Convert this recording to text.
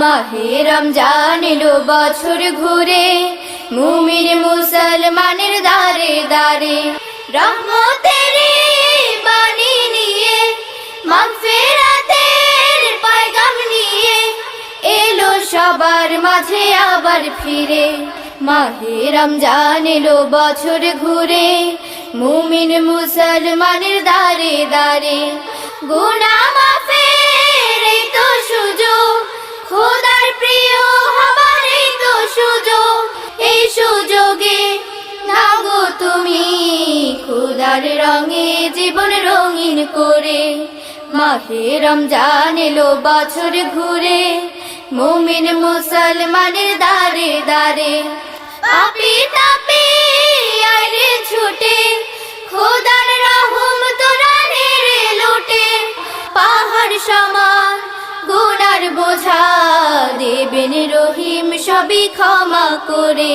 মাহে রমজান এলো বছর ঘুরে, মুমিন মুসলমানের দারে দারে রহমতের বাণী নিয়ে, মাগফিরাতের এলো সবার মাঝে আবার ফিরে। মাহে রমজান এলো বছর ঘুরে, মুমিন মুসলমানের দারে দারে গুনা তুমি খোদার রঙে জীবন রঙিন করে, মাহে রমজান এলো বছর ঘুরে, মুমিন মুসলমানের দারে দারে পাপি তাপি আইরে ছুটে, খোদার রহম তোরা নেড়ে লুটে, পাহাড় সমান গুনার বোঝা দেবেন রহিম সবই ক্ষমা করে।